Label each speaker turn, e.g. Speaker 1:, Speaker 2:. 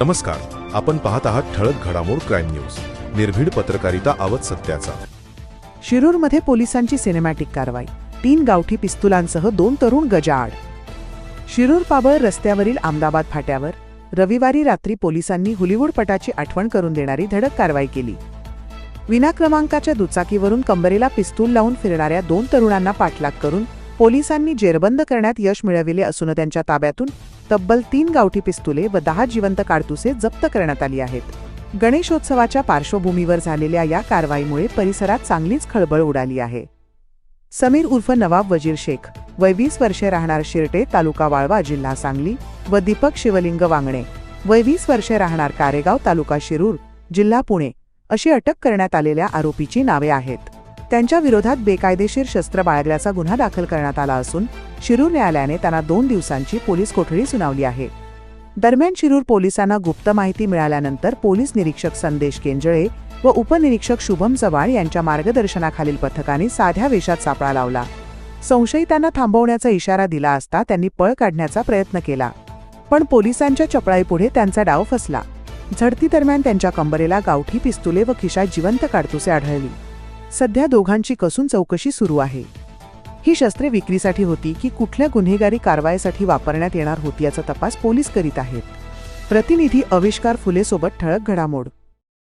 Speaker 1: नमस्कार आपण पाहत आहात ठळक घडामोड क्राईम न्यूज निर्भीड पत्रकारिता आवत सत्याचा.
Speaker 2: शिरूरमध्ये पोलिसांची सिनेमॅटिक कारवाई तीन गावठी पिस्तुलांसह दोन तरुण गजाआड. शिरूर पाबळ रस्त्यावरील अहमदाबाद फाट्यावर रविवारी रात्री पोलिसांनी हुलिवूड पटाची आठवण करून देणारी धडक कारवाई केली. विना क्रमांकाच्या दुचाकीवरून कंबरेला पिस्तूल लावून फिरणाऱ्या दोन तरुणांना पाठलाग करून पोलिसांनी जेरबंद करण्यात यश मिळविले असून त्यांच्या ताब्यातून तब्बल तीन गावठी पिस्तुले व दहा जिवंत काडतुसे जप्त करण्यात आली आहेत. गणेशोत्सवाच्या पार्श्वभूमीवर झालेल्या या कारवाईमुळे परिसरात चांगलीच खळबळ उडाली आहे. समीर उर्फ नवाब वजीर शेख वय वीस वर्षे राहणार शिरटे तालुका वाळवा जिल्हा सांगली व दीपक शिवलिंग वांगणे वय वीस वर्षे राहणार कारेगाव तालुका शिरूर जिल्हा पुणे अशी अटक करण्यात आलेल्या आरोपीची नावे आहेत. त्यांच्या विरोधात बेकायदेशीर शस्त्र बाळगल्याचा गुन्हा दाखल करण्यात आला असून शिरूर न्यायालयाने त्यांना दोन दिवसांची पोलीस कोठडी सुनावली आहे. दरम्यान शिरूर पोलिसांना गुप्त माहिती मिळाल्यानंतर पोलीस निरीक्षक संदेश केंजळे व उपनिरीक्षक शुभम चव्हाण यांच्या मार्गदर्शनाखालील पथकाने साध्या वेशात सापळा लावला. संशयितांना थांबवण्याचा इशारा दिला असता त्यांनी पळ काढण्याचा प्रयत्न केला. पण पोलिसांच्या चपळाईपुढे त्यांचा डाव फसला. झडती दरम्यान त्यांच्या कंबरेला गावठी पिस्तुले व खिशात जिवंत काडतुसे आढळली. सध्या दोघांची कसून चौकशी सुरू आहे. ही शस्त्रे विक्रीसाठी होती की कुठल्या गुन्हेगारी कारवाईसाठी वापरण्यात येणार होती याचा तपास पोलीस करीत आहेत. प्रतिनिधी अविष्कार फुलेसोबत ठळक घडामोड